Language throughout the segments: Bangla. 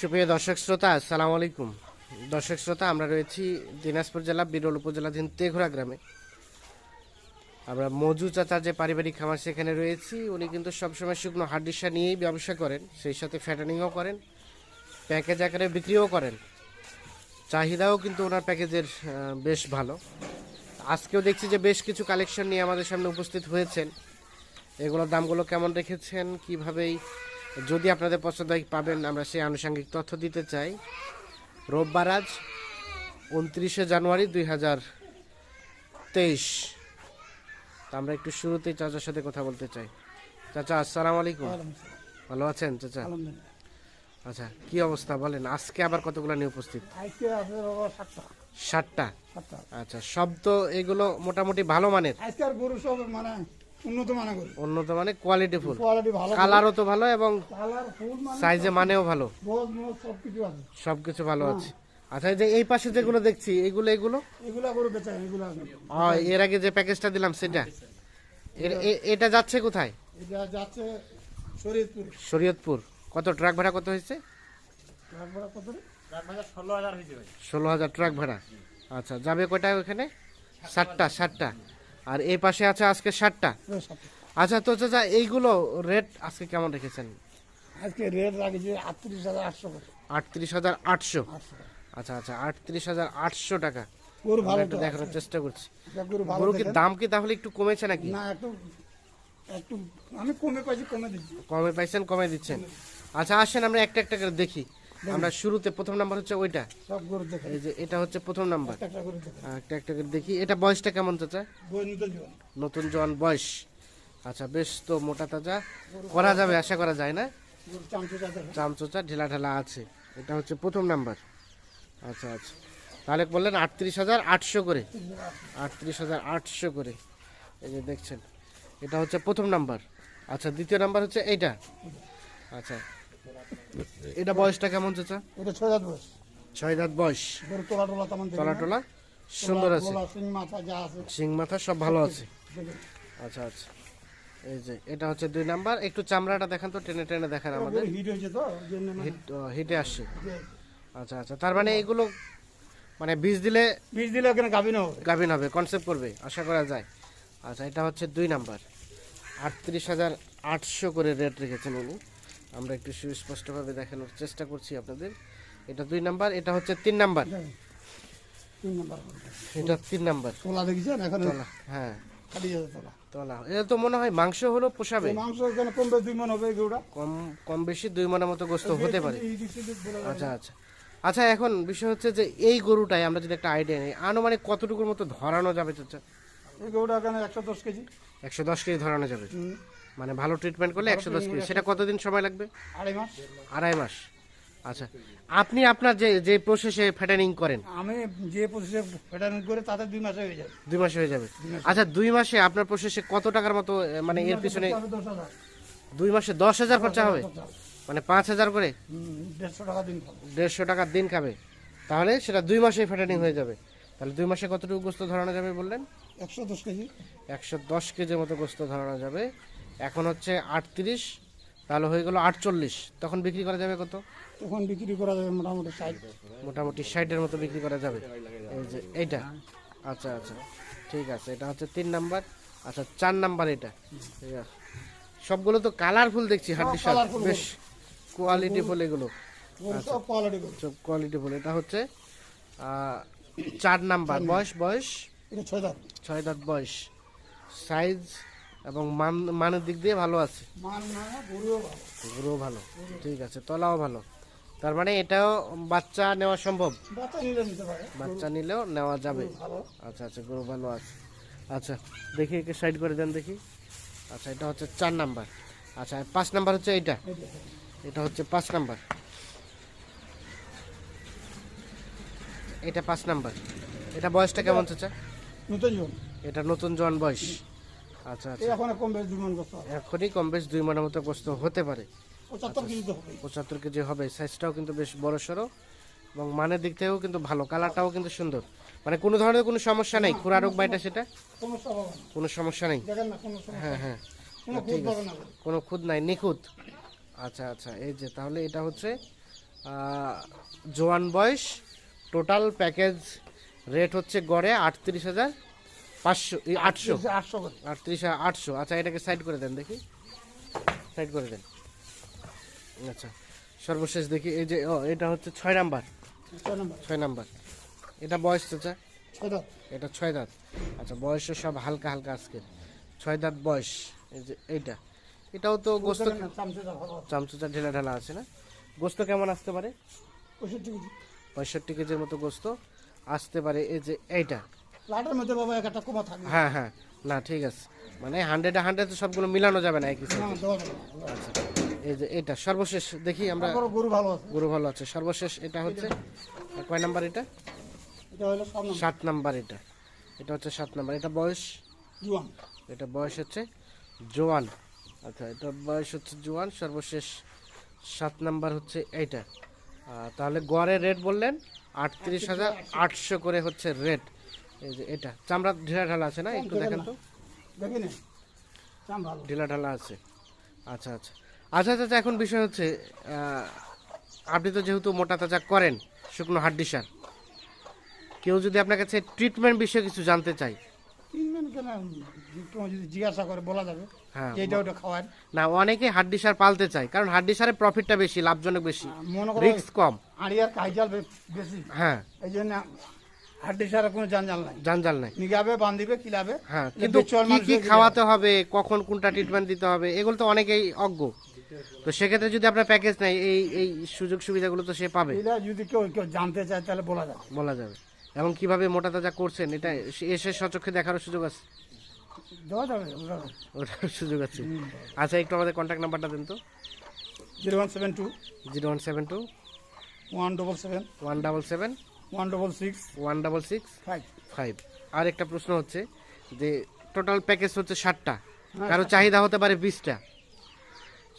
সুপ্রিয় দর্শক শ্রোতা, আসসালামু আলাইকুম। দর্শক শ্রোতা, আমরা রয়েছি দিনাজপুর জেলা, বিরল উপজেলাধীন তেঘোড়া গ্রামে। আমরা মজু চাচার যে পারিবারিক খামার সেখানে রয়েছি, উনি কিন্তু সবসময় শুকনো হাড্ডিসা নিয়েই ব্যবসা করেন, সেই সাথে ফ্যাটানিংও করেন, প্যাকেজ আকারে বিক্রিও করেন। চাহিদাও কিন্তু ওনার প্যাকেজের বেশ ভালো। আজকেও দেখছি যে বেশ কিছু কালেকশন নিয়ে আমাদের সামনে উপস্থিত হয়েছেন। এগুলোর দামগুলো কেমন রেখেছেন, কিভাবেই যদি আপনাদের পছন্দ হয় পাবেন। আমরা সেই আনুষঙ্গিক তথ্য দিতে চাই। রোববার আজ উনত্রিশে জানুয়ারি দুই হাজার তেইশ। আমরা একটু শুরুতেই চাচার সাথে কথা বলতে চাই। চাচা আসসালাম আলাইকুম। ভালো আছেন চাচা? আচ্ছা কি অবস্থা বলেন? আজকে আবার কতগুলো নিয়ে উপস্থিত? ষাটটা আচ্ছা সব তো এগুলো মোটামুটি ভালো মানের? গরু সব মানে উন্নত মানে গরু। উন্নত মানে কোয়ালিটি ফুল। কোয়ালিটি ভালো কালারও তো ভালো এবং কালার ফুল মানে সাইজে মানেও ভালো। বোধ মোজ সব কিছু আছে। সবকিছু ভালো আছে। আচ্ছা এই যে এই পাশে যেগুলো দেখছি এগুলো এগুলো? এগুলা গরু বেচা এগুলা ও, এর আগে যে প্যাকেজটা দিলাম সেটা। এ- এটা যাচ্ছে কোথায়? এটা যাচ্ছে শরীয়তপুর। শরীয়তপুর। কত ট্রাক ভাড়া কত হয়েছে? কত ষোলো হাজার ট্রাক ভাড়া। আচ্ছা যাবে কয়টা ওখানে? ষাটটা ষাটটা আর এই পাশে আছে আজকে ষাটটা আচ্ছা তো চাচা এইগুলো রেট আজকে কেমন রেখেছেন? আজকে রেট লাগিয়েছে আটত্রিশ হাজার আটশো আটত্রিশ হাজার আটশো? আচ্ছা আচ্ছা আটত্রিশ হাজার আটশো টাকা। গরু ভালো একটু দেখানোর চেষ্টা করছি। গরু ভালো কি দাম কি তাহলে একটু কমেছে নাকি? না একটু একটু আমি কমে পাইছি কমে দিচ্ছি। কমে পাইছেন কমে দিচ্ছেন। আচ্ছা আসেন আমরা একটা একটা করে দেখি। আমরা শুরুতে প্রথম নাম্বার হচ্ছে ওইটা। সব গরু দেখে এই যে এটা হচ্ছে প্রথম নাম্বার। একটা দেখে একটা একটা করে দেখি। এটা বয়সটা কেমন চাচা? বই নিতে জীবন নতুন জন বয়স। আচ্ছা বেশ তো মোটা তাজা। করা যাবে আশা করা যায় না? চামচোচা ঢেলা ঢেলা আছে। এটা হচ্ছে প্রথম নাম্বার। আচ্ছা আচ্ছা। তাহলে বললেন আটত্রিশ হাজার আটশো করে। আটত্রিশ হাজার আটশো করে। এই যে দেখছেন এটা হচ্ছে প্রথম নাম্বার। আচ্ছা দ্বিতীয় নাম্বার হচ্ছে এইটা। আচ্ছা এটা বয়সটা কেমন চাচা? এটা ছয় হাজার বয়স। ছয় দাঁত বয়স। তোলা টোলা তেমন দেখে টলা? সুন্দর আছে। শিং মাথা সব ভালো আছে। আচ্ছা আচ্ছা। এই যে এটা হচ্ছে দুই নাম্বার। একটু চামড়াটা দেখান তো টেনে টেনে দেখান আমাদের। হিট হয়েছে তো মানে হিটে আসছে। আচ্ছা আচ্ছা। তার মানে এগুলো মানে বীজ দিলে বীজ দিলে ওখানে গাভিন হবে। গাভিন হবে কনসেপ্ট করবে আশা করা যায়। আচ্ছা এটা হচ্ছে দুই নাম্বার। আটত্রিশ হাজার আটশো করে রেট রেখেছেন উনি। আমরা একটু সুস্পষ্টভাবে দেখানোর চেষ্টা করছি আপনাদের। এটা দুই নাম্বার এটা হচ্ছে তিন নাম্বার। নম্বর এটা তিন নাম্বার। তোলা দেখেছেন? এখন তলা হ্যাঁ। তোলা। এটা তো মনে হয় মাংস হলো পোষাবে। মাংস দুই মন হবে কম কম বেশি দুই মনের মতো গোস্ত হতে পারে। আচ্ছা আচ্ছা। আচ্ছা এখন বিষয় হচ্ছে যে এই গরুটাই আমরা যদি একটা আইডিয়া নিই আনুমানিক কতটুকুর মতো ধরানো যাবে চাচা? এই গরুটা এখানে একশো দশ কেজি। একশো দশ কেজি ধরানো যাবে। মানে ভালো ট্রিটমেন্ট করলে একশো দশ কেজি। সেটা কতদিন সময় লাগবে? আড়াই মাস। আড়াই মাস। আচ্ছা আপনি আপনার যে যে প্রসেসে ফ্যাটানিং করেন? আমি যে প্রসেসে ফেটানো করে তাতে দুই মাসে হয়ে যাবে দুই মাসে হয়ে যাবে। আচ্ছা দুই মাসে আপনার প্রসেসে কত টাকার মতো মানে এর পিছনে দুই মাসে দশ হাজার খরচা হবে? মানে পাঁচ হাজার করে? দেড়শো টাকা দিন দেড়শো টাকার দিন খাবে। তাহলে সেটা দুই মাসে ফ্যাটানিং হয়ে যাবে। তাহলে দুই মাসে কতটুকু গোস্ত ধরানো যাবে বললেন? একশো দশ কেজি। একশো দশ কেজির মতো গোস্ত ধরানো যাবে। এখন হচ্ছে আটত্রিশ তাহলে হয়ে গেল আটচল্লিশ। তখন বিক্রি করা যাবে কত? তখন বিক্রি করা যাবে মোটামুটি ষাট। মোটামুটি ষাটের মতো বিক্রি করা যাবে। এই যে এইটা। আচ্ছা আচ্ছা। ঠিক আছে এটা হচ্ছে তিন নাম্বার। আচ্ছা চার নাম্বার এটা। ঠিক আছে। সবগুলো তো কালারফুল দেখছি হাড্ডি সাপ বেশ কোয়ালিটি ফুল এগুলো। সব কোয়ালিটি সব কোয়ালিটি ফুল এটা হচ্ছে চার নাম্বার। বয়স বয়স? ছয় দাম ছয় দাঁত বয়স। সাইজ? এবং মান মানের দিক দিয়ে ভালো আছে? গরুও ভালো। ঠিক আছে তলাও ভালো। তার মানে এটাও বাচ্চা নেওয়া সম্ভব? বাচ্চা নিলেও নেওয়া যাবে? আচ্ছা আচ্ছা গরু ভালো আছে। আচ্ছা দেখি একে সাইড করে দেন দেখি। আচ্ছা এটা হচ্ছে চার নাম্বার। আচ্ছা পাঁচ নাম্বার হচ্ছে এইটা? এটা হচ্ছে পাঁচ নাম্বার। এটা পাঁচ নাম্বার। এটা বয়সটা কেমন চাচা? নতুন এটা নতুন জোয়ান বয়স। আচ্ছা আচ্ছা। এখন কম বেশ দুই মন এখনই কম বেশ দুই মনের মতো গোস্ত হতে পারে। পঁচাত্তর কেজি তো হবে পঁচাত্তর কেজি হবে। সাইজটাও কিন্তু বেশ বড় সড়ো এবং মানের দিক থেকেও কিন্তু ভালো। কালারটাও কিন্তু সুন্দর। মানে কোনো ধরনের কোনো সমস্যা নেই। খুরা রোগ বাইটা সেটা? কোনো সমস্যা নেই? দেখেন না কোনো সমস্যা হ্যাঁ হ্যাঁ। কোনো খুঁত কোনো খুদ নাই। নিখুঁত। আচ্ছা আচ্ছা। এই যে তাহলে এটা হচ্ছে জোয়ান বয়স। টোটাল প্যাকেজ রেট হচ্ছে গড়ে আটত্রিশ হাজার পাঁচশো আটশো। আটশো আটত্রিশ আটশো। আচ্ছা এটাকে সাইড করে দেন দেখি। সাইড করে দেন। আচ্ছা সর্বশেষ দেখি। এই যে ও এটা হচ্ছে ছয় নাম্বার। ছয় নম্বর। এটা বয়স ছয় দাও এটা ছয় দাঁত। আচ্ছা বয়সও সব হালকা হালকা আজকের। ছয় দাঁত বয়স। এই যে এইটা। এটাও তো গোস্ত চামচুচা ঢেলা ঢালা আছে না? গোস্ত কেমন আসতে পারে? পঁয়ষট্টি কেজির মতো গোস্ত আসতে পারে। এই যে এইটা। লাটের মধ্যে বাবা এক একটা কমা থাকবে হ্যাঁ হ্যাঁ। না ঠিক আছে। মানে হান্ড্রেডে হান্ড্রেড সবগুলো মিলানো যাবে না একই সাথে। আচ্ছা। এই যে এটা সর্বশেষ দেখি আমরা। গরু ভালো আছে। গরু ভালো আছে। সর্বশেষ এটা হচ্ছে কয় নাম্বার এটা? এটা হলো সাত নাম্বার। এটা। এটা হচ্ছে সাত নাম্বার। এটা বয়স? জুয়ান। এটা বয়স হচ্ছে জোয়ান। আচ্ছা এটা বয়স হচ্ছে জোয়ান। সর্বশেষ সাত নাম্বার হচ্ছে এইটা। তাহলে গড়ের রেট বললেন আটত্রিশ হাজার আটশো করে হচ্ছে রেট এই যে এটা। চামড়া ঢিলা ঢালা আছে না? একটু দেখেন তো। দেখি না চাম ভালো। ঢিলা ঢালা আছে। আচ্ছা আচ্ছা। আচ্ছা আচ্ছা এখন বিষয় হচ্ছে আপনি তো যেহেতু মোটা তাজা করেন শুকনো হাড্ডি সার কেউ যদি আপনার কাছে ট্রিটমেন্ট বিষয়ে কিছু জানতে চাই জিজ্ঞাসা করে বলা যাবে। হ্যাঁ এটা ওটা খাওয়ার। না অনেকে হাড্ডি সার পালতে চায় কারণ হাড্ডি সারে প্রফিটটা বেশি লাভজনক বেশি। রিস্ক কম। আড়িয়ার কাইজাল বেশি। হ্যাঁ। এই জন্য হাড্ডি কোনো নাই। নাই। নিগাবে বান্ধিবে কিলাবে হ্যাঁ কিন্তু বেচুয়ার কি কি খাওয়াতে হবে কখন কোনটা ট্রিটমেন্ট দিতে হবে এগুলো তো অনেকেই অজ্ঞ। তো সেক্ষেত্রে যদি আপনার প্যাকেজ নেই এই এই সুযোগ সুবিধাগুলো তো সে পাবে। যদি কেউ কেউ জানতে চায় তাহলে বলা যাবে। বলা যাবে। এবং কীভাবে মোটা তাজা করছেন এটা এসে সচক্ষে দেখারও সুযোগ আছে? দেওয়া যাবে ওটা ওটার সুযোগ আছে। আচ্ছা একটু আমাদের কন্ট্যাক্ট নাম্বারটা দেন তো। Zero one seven two. Zero one seven two. One double seven. One double seven. One double six one double six five five আর একটা প্রশ্ন হচ্ছে যে টোটাল প্যাকেজ হচ্ছে ষাটটা। হ্যাঁ, কারও চাহিদা হতে পারে বিশটা।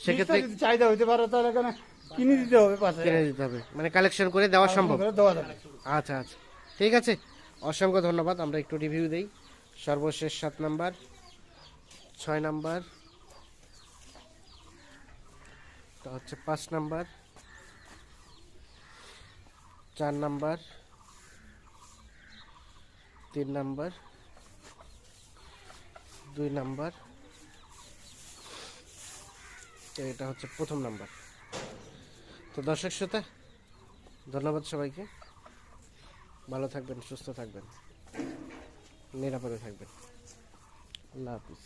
সেক্ষেত্রে চাহিদা হইতে পারে তাহলে এখানে কিনে দিতে হবে পাশে। কিনে দিতে হবে। মানে কালেকশন করে দেওয়া সম্ভব। দেওয়া যাবে। আচ্ছা আচ্ছা। ঠিক আছে। অসংখ্য ধন্যবাদ। আমরা একটু রিভিউ দেই। সর্বশেষ সাত নাম্বার ছয় নাম্বার তা হচ্ছে পাঁচ নাম্বার। চার নাম্বার, তিন নাম্বার, দুই নাম্বার, এটা হচ্ছে প্রথম নাম্বার। তো দর্শক শ্রোতা, ধন্যবাদ সবাইকে। ভালো থাকবেন, সুস্থ থাকবেন, নিরাপদে থাকবেন। আল্লাহ হাফিজ।